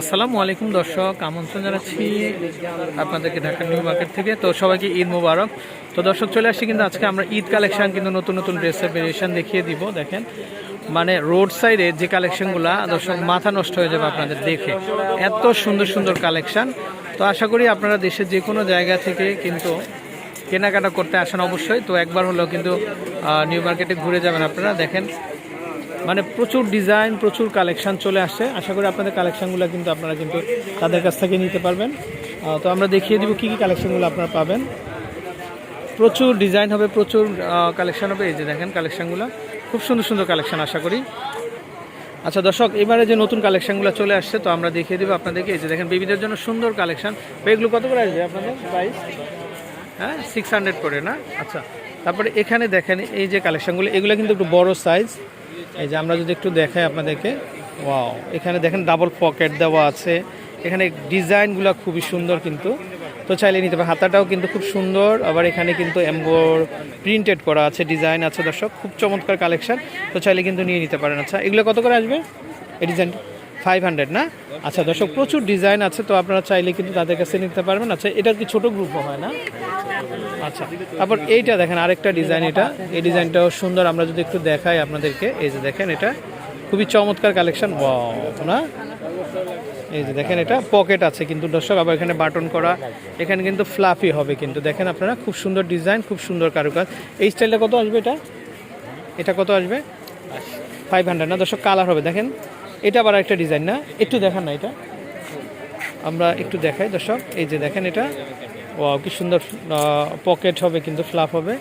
আসসালামু আলাইকুম দর্শক, আমন্ত্রণ জানাচ্ছি আপনাদেরকে ঢাকা নিউ মার্কেট থেকে। তো সবাইকে ঈদ মুবারক। তো দর্শক, চলে আসছি কিন্তু আজকে আমরা ঈদ কালেকশন, কিন্তু নতুন নতুন ড্রেসের ভেরিয়েশন দেখিয়ে দিব, দেখেন। মানে রোড সাইডে যে কালেকশনগুলা, দর্শক, মাথা নষ্ট হয়ে যাবে আপনাদের দেখে। এত সুন্দর সুন্দর কালেকশন। তো আশা করি আপনারা দেশের যে কোনো জায়গা থেকে কিন্তু কেনাকাটা করতে আসেন অবশ্যই। তো একবার হলেও কিন্তু নিউ মার্কেটে ঘুরে যাবেন আপনারা, দেখেন। মানে প্রচুর ডিজাইন, প্রচুর কালেকশান চলে আসছে। আশা করি আপনাদের কালেকশানগুলো কিন্তু আপনারা কিন্তু তাদের কাছ থেকে নিতে পারবেন। তো আমরা দেখিয়ে দিব কী কী কালেকশনগুলো আপনারা পাবেন। প্রচুর ডিজাইন হবে, প্রচুর কালেকশান হবে। এই যে দেখেন কালেকশনগুলো। খুব সুন্দর সুন্দর কালেকশান আশা করি। আচ্ছা দর্শক, এবারে যে নতুন কালেকশানগুলো চলে আসছে, তো আমরা দেখিয়ে দেবো আপনাদেরকে। এই যে দেখেন, বেবিদের জন্য সুন্দর কালেকশন। এগুলো কত করে আসবে আপনাদের? প্রাইস হ্যাঁ সিক্স হান্ড্রেড করে, না? আচ্ছা তারপরে এখানে দেখেন এই যে কালেকশনগুলো, এগুলো কিন্তু একটু বড় সাইজ এই যে আমরা যদি একটু দেখাই আপনাদেরকে, ওয়াও, এখানে দেখেন ডাবল পকেট দেওয়া আছে। এখানে ডিজাইনগুলো খুবই সুন্দর কিন্তু। তো চাইলে নিতে পারে হাতাটাও কিন্তু খুব সুন্দর। আবার এখানে কিন্তু এম্বোর প্রিন্টেড করা আছে, ডিজাইন আছে দর্শক। খুব চমৎকার কালেকশান তো চাইলে কিন্তু নিয়ে নিতে পারেন। আচ্ছা এগুলো কত করে আসবে? এই ডিজাইন ফাইভ হান্ড্রেড না? আচ্ছা দর্শক, প্রচুর ডিজাইন আছে, তো আপনারা চাইলে কিন্তু তাদের কাছে নিতে পারবেন। আচ্ছা এটা কি ছোট গ্রুপও হয় না? আচ্ছা তারপর এইটা দেখেন, আরেকটা ডিজাইন এটা। এই ডিজাইনটাও সুন্দর, আমরা যদি একটু দেখাই আপনাদেরকে। এই যে দেখেন এটা, খুবই চমৎকার কালেকশন না? এই যে দেখেন এটা পকেট আছে কিন্তু, দর্শক, আবার এখানে বাটন করা, এখানে কিন্তু ফ্লাফি হবে কিন্তু। দেখেন আপনারা, খুব সুন্দর ডিজাইন খুব সুন্দর কারুকাজ। এই স্টাইলটা কত আসবে এটা? এটা কত আসবে? ফাইভ হান্ড্রেড না? দর্শক কালার হবে, দেখেন। এটা আবার একটা ডিজাইন না? একটু দেখান না এটা। আমরা একটু দেখাই, দর্শক। এই যে দেখেন এটা। ও কি সুন্দর পকেট হবে, কিন্তু ফ্লাপ হবে।